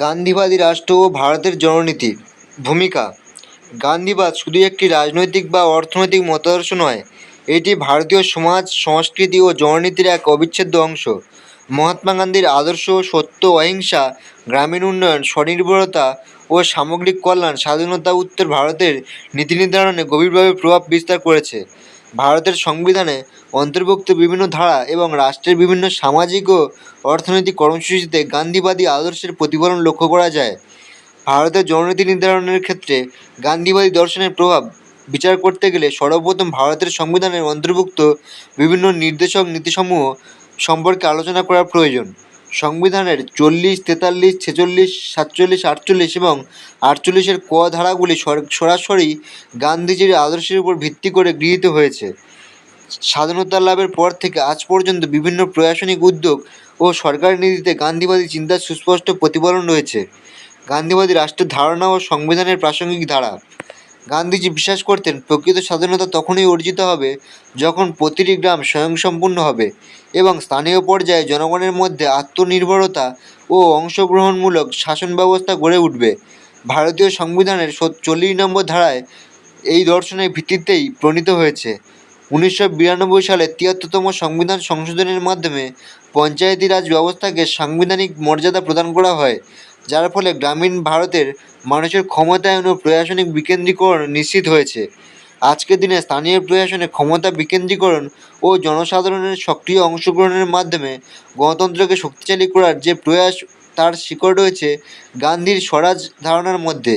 গান্ধীবাদী রাষ্ট্র ও ভারতের জননীতি। ভূমিকা, গান্ধীবাদ শুধু একটি রাজনৈতিক বা অর্থনৈতিক মতাদর্শ নয়, এটি ভারতীয় সমাজ, সংস্কৃতি ও জননীতির এক অবিচ্ছেদ্য অংশ। মহাত্মা গান্ধীর আদর্শ, সত্য, অহিংসা, গ্রামীণ উন্নয়ন, স্বনির্ভরতা ও সামগ্রিক কল্যাণ, স্বাধীনতা উত্তর ভারতের নীতি নির্ধারণে গভীরভাবে প্রভাব বিস্তার করেছে। ভারতের সংবিধানে অন্তর্ভুক্ত বিভিন্ন ধারা এবং রাষ্ট্রের বিভিন্ন সামাজিক ও অর্থনৈতিক কর্মসূচিতে গান্ধীবাদী আদর্শের প্রতিফলন লক্ষ্য করা যায়। ভারতের জননীতি নির্ধারণের ক্ষেত্রে গান্ধীবাদী দর্শনের প্রভাব বিচার করতে গেলে সর্বপ্রথম ভারতের সংবিধানের অন্তর্ভুক্ত বিভিন্ন নির্দেশক নীতিসমূহ সম্পর্কে আলোচনা করা প্রয়োজন। সংবিধানের চল্লিশ, তেতাল্লিশ, ছেচল্লিশ, সাতচল্লিশ, আটচল্লিশ এবং আটচল্লিশের ক ধারাগুলি সর- সরাসরি গান্ধীজির আদর্শের উপর ভিত্তি করে গৃহীত হয়েছে। স্বাধীনতা লাভের পর থেকে আজ পর্যন্ত বিভিন্ন প্রশাসনিক উদ্যোগ ও সরকারি নীতিতে গান্ধীবাদী চিন্তার সুস্পষ্ট প্রতিফলন রয়েছে। গান্ধীবাদী রাষ্ট্রের ধারণা ও সংবিধানের প্রাসঙ্গিক ধারা। গান্ধীজি বিশ্বাস করতেন, প্রকৃত স্বাধীনতা তখনই অর্জিত হবে যখন প্রতিটি গ্রাম স্বয়ংসম্পূর্ণ হবে এবং স্থানীয় পর্যায়ে জনগণের মধ্যে আত্মনির্ভরতা ও অংশগ্রহণমূলক শাসন ব্যবস্থা গড়ে উঠবে। ভারতীয় সংবিধানের চল্লিশ নম্বর ধারায় এই দর্শনের ভিত্তিতেই প্রণীত হয়েছে। উনিশশো বিরানব্বই সালে তিয়াত্তরতম সংবিধান সংশোধনের মাধ্যমে পঞ্চায়েতি রাজ ব্যবস্থাকে সাংবিধানিক মর্যাদা প্রদান করা হয়। যার ফলে গ্রামীণ ভারতের মানুষের ক্ষমতায়ন ও প্রশাসনিক বিকেন্দ্রীকরণ নিশ্চিত হয়েছে। আজকের দিনে স্থানীয় প্রশাসনে ক্ষমতা বিকেন্দ্রীকরণ ও জনসাধারণের সক্রিয় অংশগ্রহণের মাধ্যমে গণতন্ত্রকে শক্তিশালী করার যে প্রয়াস, তার শিকড় রয়েছে গান্ধীর স্বরাজ ধারণার মধ্যে।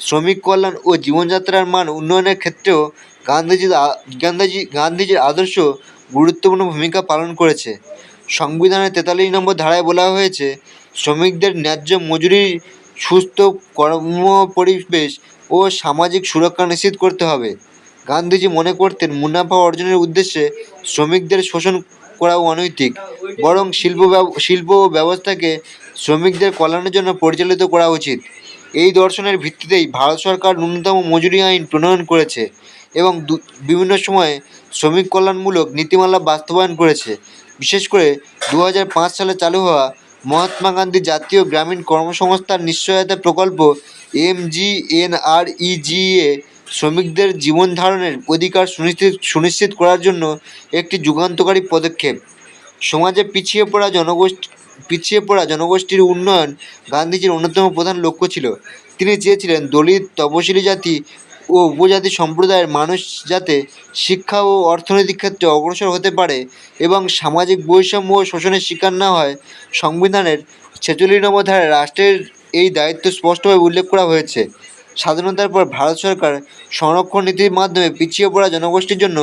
শ্রমিক কল্যাণ ও জীবনযাত্রার মান উন্নয়নের ক্ষেত্রেও গান্ধীজির গান্ধীজি, গান্ধীজির আদর্শ গুরুত্বপূর্ণ ভূমিকা পালন করেছে। সংবিধানের তেতাল্লিশ নম্বর ধারায় বলা হয়েছে শ্রমিকদের ন্যায্য মজুরি, সুস্থ কর্ম পরিবেশ ও সামাজিক সুরক্ষা নিশ্চিত করতে হবে। গান্ধীজি মনে করতেন, মুনাফা অর্জনের উদ্দেশ্যে শ্রমিকদের শোষণ করাও অনৈতিক, বরং শিল্প শিল্প ব্যবস্থাকে শ্রমিকদের কল্যাণের জন্য পরিচালিত করা উচিত। এই দর্শনের ভিত্তিতেই ভারত সরকার ন্যূনতম মজুরি আইন প্রণয়ন করেছে এবং বিভিন্ন সময়ে শ্রমিক কল্যাণমূলক নীতিমালা বাস্তবায়ন করেছে। বিশেষ করে দু হাজার পাঁচ সালে চালু হওয়া মহাত্মা গান্ধী জাতীয় গ্রামীণ কর্মসংস্থান নিশ্চয়তা প্রকল্প এমজিএনআরইজিএ শ্রমিকদের জীবন ধারণের অধিকার সুনিশ্চিত সুনিশ্চিত করার জন্য একটি যুগান্তকারী পদক্ষেপ। সমাজে পিছিয়ে পড়া জনগোষ্ঠী, পিছিয়ে পড়া জনগোষ্ঠীর উন্নয়ন গান্ধীজির অন্যতম প্রধান লক্ষ্য ছিল। তিনি চেয়েছিলেন দলিত, তপশিলি জাতি ও উপজাতি সম্প্রদায়ের মানুষ যাতে শিক্ষা ও অর্থনৈতিক ক্ষেত্রে অগ্রসর হতে পারে এবং সামাজিক বৈষম্য ও শোষণের শিকার না হয়, সংবিধানের ছেচল্লিশ নম্বর ধারায় রাষ্ট্রের এই দায়িত্ব স্পষ্টভাবে উল্লেখ করা হয়েছে। স্বাধীনতার পর ভারত সরকার সংরক্ষণ নীতির মাধ্যমে পিছিয়ে পড়া জনগোষ্ঠীর জন্য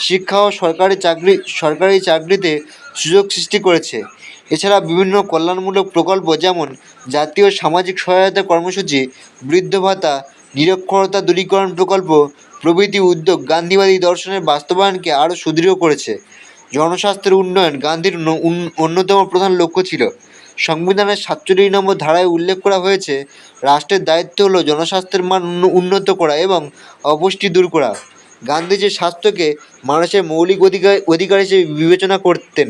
শিক্ষা ও সরকারি চাকরি, সরকারি চাকরিতে সুযোগ সৃষ্টি করেছে। এছাড়া বিভিন্ন কল্যাণমূলক প্রকল্প যেমন জাতীয় সামাজিক সহায়তা কর্মসূচি, বৃদ্ধ ভাতা নিরক্ষরতা দূরীকরণ প্রকল্প প্রভৃতি উদ্যোগ গান্ধীবাদী দর্শনের বাস্তবায়নকে আরও সুদৃঢ় করেছে। জনস্বাস্থ্যের উন্নয়ন গান্ধীর অন্যতম প্রধান লক্ষ্য ছিল। সংবিধানের সাতচল্লিশ নম্বর ধারায় উল্লেখ করা হয়েছে, রাষ্ট্রের দায়িত্ব হলো জনস্বাস্থ্যের মান উন্নত করা এবং অপুষ্টি দূর করা। গান্ধীজি স্বাস্থ্যকে মানুষের মৌলিক অধিকার অধিকার হিসেবে বিবেচনা করতেন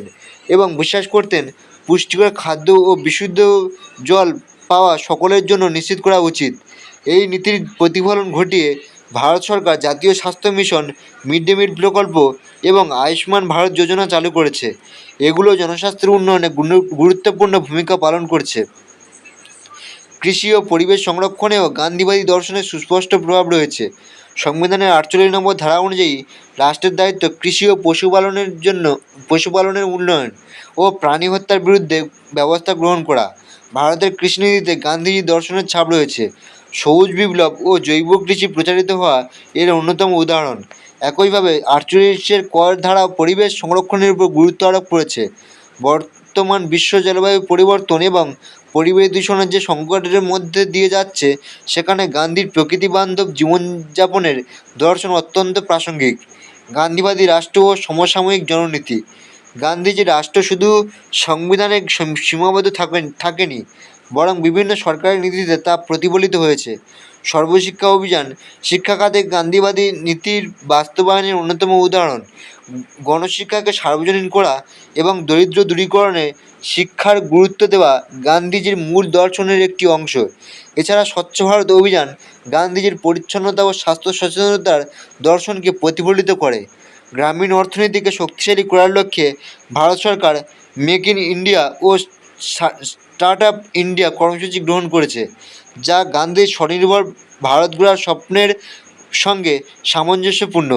এবং বিশ্বাস করতেন, পুষ্টিকর খাদ্য ও বিশুদ্ধ জল পাওয়া সকলের জন্য নিশ্চিত করা উচিত। এই নীতির প্রতিফলন ঘটিয়ে ভারত সরকার জাতীয় স্বাস্থ্য মিশন, মিড ডে মিল প্রকল্প এবং আয়ুষ্মান ভারত যোজনা চালু করেছে। এগুলো জনস্বাস্থ্যের উন্নয়নে গুরুত্বপূর্ণ ভূমিকা পালন করছে। কৃষি ও পরিবেশ সংরক্ষণেও গান্ধীবাদী দর্শনের সুস্পষ্ট প্রভাব রয়েছে। সংবিধানের আটচল্লিশ নম্বর ধারা অনুযায়ী রাষ্ট্রের দায়িত্ব কৃষি ও পশুপালনের জন্য, পশুপালনের উন্নয়ন ও প্রাণী হত্যার বিরুদ্ধে ব্যবস্থা গ্রহণ করা। ভারতের কৃষিনীতিতে গান্ধীজি দর্শনের ছাপ রয়েছে। সবুজ বিপ্লব ও জৈব কৃষি প্রচারিত হওয়া এর অন্যতম উদাহরণ। একইভাবে আটচল্লিশের কর ধারা পরিবেশ সংরক্ষণের উপর গুরুত্ব আরোপ করেছে। বর্তমান বিশ্ব জলবায়ু পরিবর্তন এবং পরিবেশ দূষণের যে সংকটের মধ্যে দিয়ে যাচ্ছে, সেখানে গান্ধীর প্রকৃতি বান্ধব জীবনযাপনের দর্শন অত্যন্ত প্রাসঙ্গিক। গান্ধীবাদী রাষ্ট্র ও সমসাময়িক জননীতি। গান্ধীজি রাষ্ট্র শুধু সংবিধানে সীমাবদ্ধ থাকেন, থাকেনি বরং বিভিন্ন সরকারি নীতিতে তা প্রতিফলিত হয়েছে। সর্বশিক্ষা অভিযান শিক্ষা খাতে গান্ধীবাদী নীতির বাস্তবায়নের অন্যতম উদাহরণ। গণশিক্ষাকে সার্বজনীন করা এবং দরিদ্র দূরীকরণে শিক্ষার গুরুত্ব দেওয়া গান্ধীজির মূল দর্শনের একটি অংশ। এছাড়া স্বচ্ছ ভারত অভিযান গান্ধীজির পরিচ্ছন্নতা ও স্বাস্থ্য সচেতনতার দর্শনকে প্রতিফলিত করে। গ্রামীণ অর্থনীতিকে শক্তিশালী করার লক্ষ্যে ভারত সরকার মেক ইন ইন্ডিয়া ও স্টার্ট আপ ইন্ডিয়া কর্মসূচি গ্রহণ করেছে, যা গান্ধীর স্বনির্ভর ভারত গড়ার স্বপ্নের সঙ্গে সামঞ্জস্যপূর্ণ।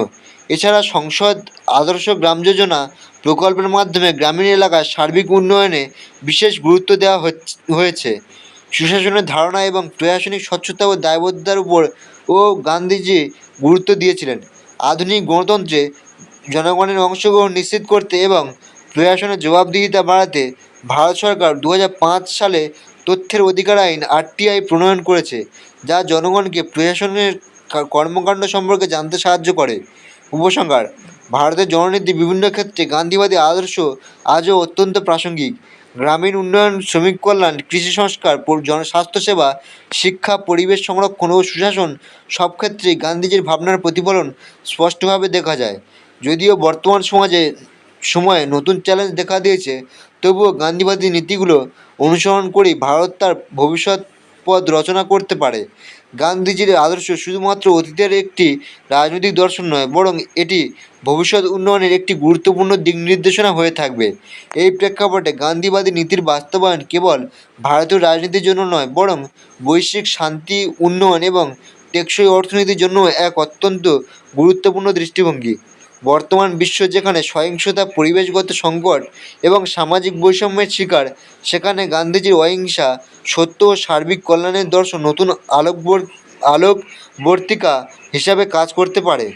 এছাড়া সংসদ, আদর্শ গ্রাম যোজনা প্রকল্পের মাধ্যমে গ্রামীণ এলাকার সার্বিক উন্নয়নে বিশেষ গুরুত্ব দেওয়া হয়েছে। সুশাসনের ধারণা এবং প্রশাসনিক স্বচ্ছতা ও দায়বদ্ধতার উপর ও গান্ধীজি গুরুত্ব দিয়েছিলেন। আধুনিক গণতন্ত্রে জনগণের অংশগ্রহণ নিশ্চিত করতে এবং প্রশাসনের জবাবদিহিতা বাড়াতে ভারত সরকার দু সালে তথ্যের অধিকার আইন আরটিআই প্রণয়ন করেছে, যা জনগণকে প্রশাসনের কর্মকাণ্ড সম্পর্কে জানতে সাহায্য করে। উপসংহার, ভারতের জননীতি বিভিন্ন ক্ষেত্রে গান্ধীবাদী আদর্শ আজও অত্যন্ত প্রাসঙ্গিক। গ্রামীণ উন্নয়ন, শ্রমিক কল্যাণ, কৃষি সংস্কার জনস্বাস্থ্যসেবা শিক্ষা, পরিবেশ সংরক্ষণ ও সুশাসন সব ক্ষেত্রেই গান্ধীজির ভাবনার প্রতিফলন স্পষ্টভাবে দেখা যায়। যদিও বর্তমান সমাজে সময়ে নতুন চ্যালেঞ্জ দেখা দিয়েছে, তবুও গান্ধীবাদী নীতিগুলো অনুসরণ করেই ভারত তার ভবিষ্যৎ পথ রচনা করতে পারে। গান্ধীজির আদর্শ শুধুমাত্র অতীতের একটি রাজনৈতিক দর্শন নয়, বরং এটি ভবিষ্যৎ উন্নয়নের একটি গুরুত্বপূর্ণ দিক নির্দেশনা হয়ে থাকবে। এই প্রেক্ষাপটে গান্ধীবাদী নীতির বাস্তবায়ন কেবল ভারতীয় রাজনীতির জন্য নয়, বরং বৈশ্বিক শান্তি, উন্নয়ন এবং টেকসই অর্থনীতির জন্য এক অত্যন্ত গুরুত্বপূর্ণ দৃষ্টিভঙ্গি। বর্তমান বিশ্ব যেখানে সহিংসতা, পরিবেশগত সংকট এবং সামাজিক বৈষম্যের শিকার, সেখানে গান্ধীজির অহিংসা, সত্য ও সার্বিক কল্যাণের দর্শন নতুন আলোকবর, আলোকবর্তিকা হিসাবে কাজ করতে পারে।